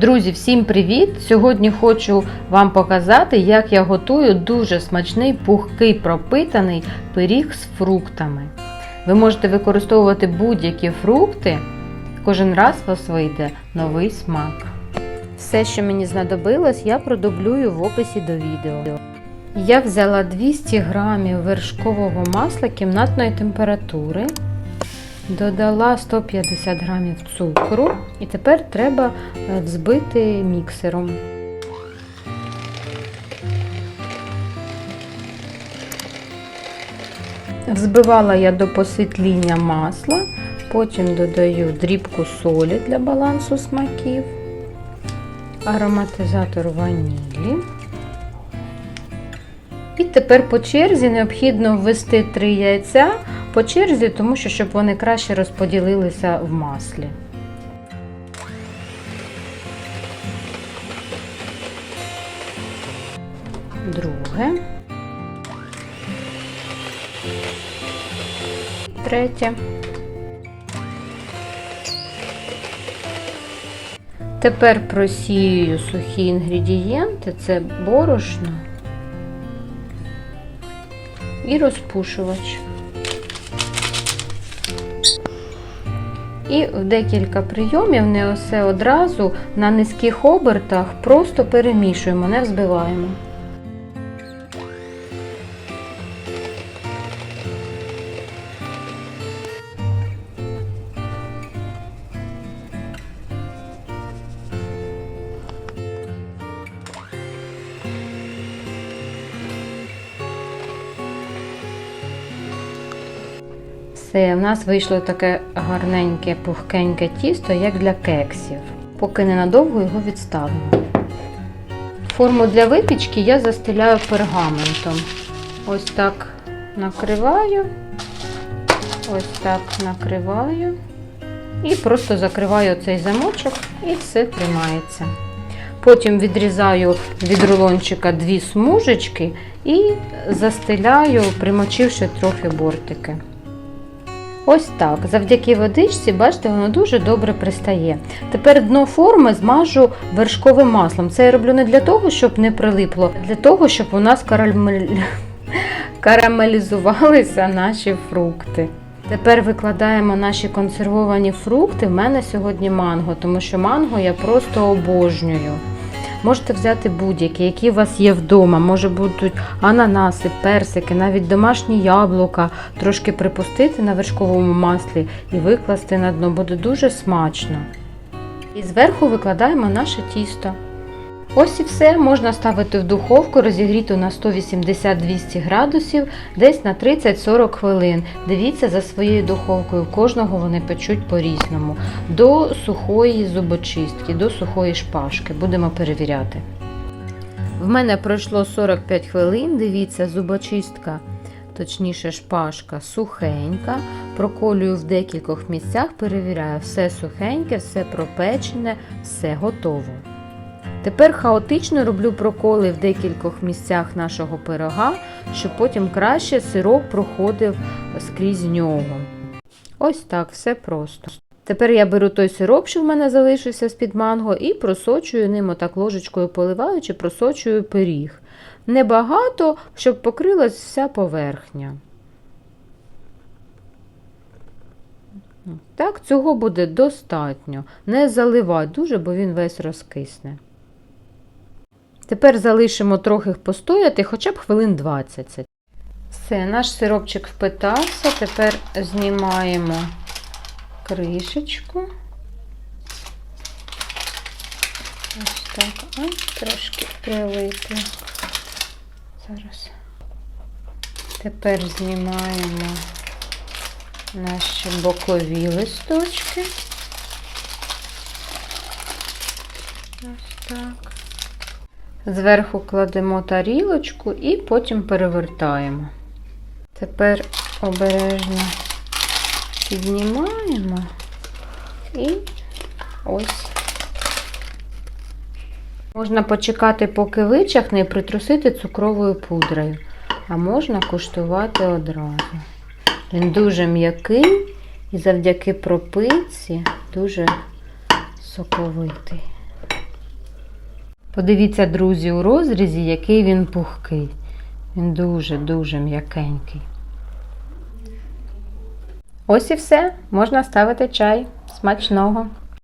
Друзі, всім привіт! Сьогодні хочу вам показати, як я готую дуже смачний пухкий пропитаний пиріг з фруктами. Ви можете використовувати будь-які фрукти, кожен раз у вас вийде новий смак. Все, що мені знадобилось, я продублюю в описі до відео. Я взяла 200 г вершкового масла кімнатної температури. Додала 150 грамів цукру і тепер треба е, взбити міксером. Взбивала я до посвітління масла, потім додаю дрібку солі для балансу смаків, ароматизатор ванілі. І тепер по черзі необхідно ввести 3 яйця по черзі, тому що щоб вони краще розподілилися в маслі. Друге. Третє. Тепер просію сухі інгредієнти, це борошно і розпушувач. І в декілька прийомів, не все одразу, на низьких обертах просто перемішуємо, не взбиваємо. Все, в нас вийшло таке гарненьке, пухкеньке тісто, як для кексів. Поки ненадовго його відставимо. Форму для випічки я застеляю пергаментом. Ось так накриваю, ось так накриваю. І просто закриваю цей замочок і все тримається. Потім відрізаю від рулончика дві смужечки і застеляю, примочивши трохи бортики. Ось так. Завдяки водичці, бачите, воно дуже добре пристає. Тепер дно форми змажу вершковим маслом. Це я роблю не для того, щоб не прилипло, а для того, щоб у нас карамель... карамелізувалися наші фрукти. Тепер викладаємо наші консервовані фрукти. В мене сьогодні манго, тому що манго я просто обожнюю. Можете взяти будь-які, які у вас є вдома. Може будуть ананаси, персики, навіть домашні яблука, трошки припустити на вершковому маслі і викласти на дно. Буде дуже смачно. І зверху викладаємо наше тісто. Ось і все, можна ставити в духовку, розігріту на 180-200 градусів, десь на 30-40 хвилин. Дивіться за своєю духовкою, кожного вони печуть по-різному. До сухої зубочистки, до сухої шпажки. Будемо перевіряти. В мене пройшло 45 хвилин, дивіться, зубочистка, точніше шпажка сухенька. Проколюю в декількох місцях, перевіряю, все сухеньке, все пропечене, все готово. Тепер хаотично роблю проколи в декількох місцях нашого пирога, щоб потім краще сироп проходив скрізь нього. Ось так, все просто. Тепер я беру той сироп, що в мене залишився з-під манго, і просочую ним отак ложечкою поливаючи, просочую пиріг. Небагато, щоб покрилась вся поверхня. Так, цього буде достатньо. Не заливай дуже, бо він весь розкисне. Тепер залишимо трохи постояти, хоча б хвилин 20. Все, наш сиропчик впитався. Тепер знімаємо кришечку. Ось так. Ой, трошки прилипло. Зараз. Тепер знімаємо наші бокові листочки. Ось так. Зверху кладемо тарілочку і потім перевертаємо. Тепер обережно піднімаємо і ось. Можна почекати, поки вичахне, і притрусити цукровою пудрою, а можна куштувати одразу. Він дуже м'який і завдяки пропитці дуже соковитий. Подивіться, друзі, у розрізі, який він пухкий. Він дуже-дуже м'якенький. Ось і все. Можна ставити чай. Смачного.